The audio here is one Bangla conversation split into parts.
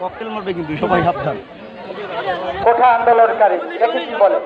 ককটেল মারবে কিন্তু সবাই সাবধান। কোঠা আন্দোলনকারী বলে?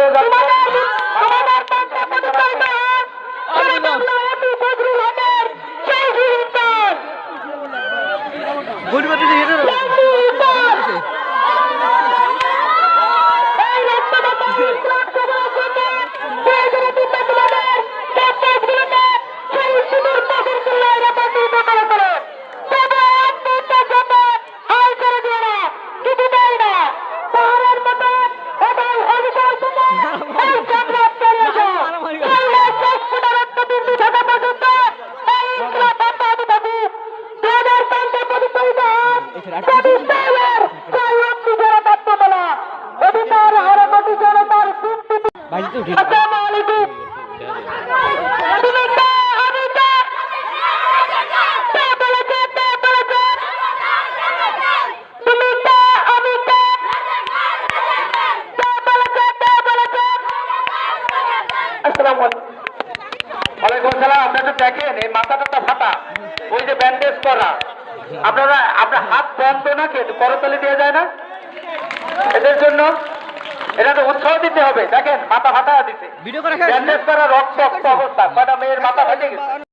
হয়ে যাচ্ছে আপনারা তো দেখেন এই মাথাটা তো ফাটা। আপনারা আপনার হাত বন্ধ না করতালি দেওয়া যায় না? এদের জন্য এটা তো উৎসাহ দিতে হবে। দেখেন মাথা ফাটা দিতে করা রক্ত অবস্থা। কটা মেয়ের মাথা ফাটে গেছে?